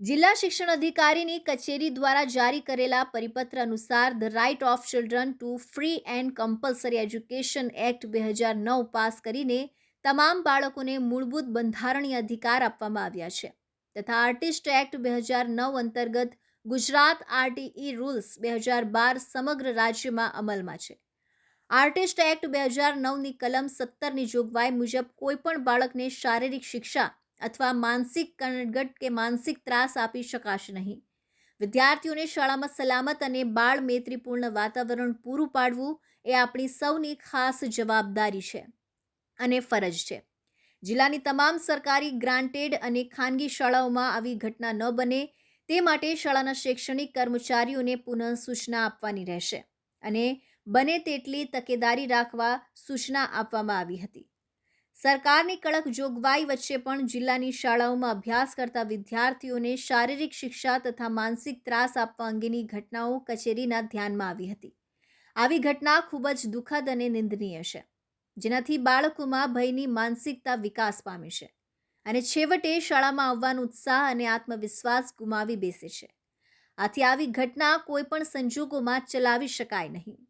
જિલ્લા શિક્ષણ અધિકારીની કચેરી દ્વારા જારી કરેલા પરિપત્ર અનુસાર the right of children to free and compulsory education act બે હજાર નવ પાસ કરીને તમામ બાળકોને મૂળભૂત બંધારણીય અધિકાર આપવામાં આવ્યા છે. તથા આર્ટિસ્ટ એક્ટ બે હજાર નવ અંતર્ગત ગુજરાત આરટીઈ રૂલ્સ બે હજાર બાર સમગ્ર રાજ્યમાં અમલમાં છે. આર્ટિસ્ટ એક્ટ બે હજાર નવની કલમ સત્તરની જોગવાઈ મુજબ કોઈપણ બાળકને શારીરિક શિક્ષા અથવા માનસિક કણગટ કે માનસિક ત્રાસ આપી શકાશે નહીં. વિદ્યાર્થીઓને શાળામાં સલામત અને બાળ મૈત્રીપૂર્ણ વાતાવરણ પૂરું પાડવું એ આપણી સૌની ખાસ જવાબદારી છે અને ફરજ છે. જિલ્લાની તમામ સરકારી ગ્રાન્ટેડ અને ખાનગી શાળાઓમાં આવી ઘટના ન બને તે માટે શાળાના શૈક્ષણિક કર્મચારીઓને પુનઃ સૂચના આપવાની રહેશે અને બને તેટલી તકેદારી રાખવા સૂચના આપવામાં આવી હતી. સરકારની કડક જોગવાઈ વચ્ચે પણ જિલ્લાની શાળાઓમાં અભ્યાસ કરતા વિદ્યાર્થીઓને શારીરિક શિક્ષા તથા માનસિક ત્રાસ આપવા અંગેની ઘટનાઓ કચેરીના ધ્યાનમાં આવી હતી. આવી ઘટના ખૂબ જ દુઃખદ અને નિંદનીય છે, જેનાથી બાળકોમાં ભયની માનસિકતા વિકાસ પામે છે અને છેવટે શાળામાં આવવાનો ઉત્સાહ અને આત્મવિશ્વાસ ગુમાવી બેસે છે. આથી આવી ઘટના કોઈ પણ સંજોગોમાં ચલાવી શકાય નહીં.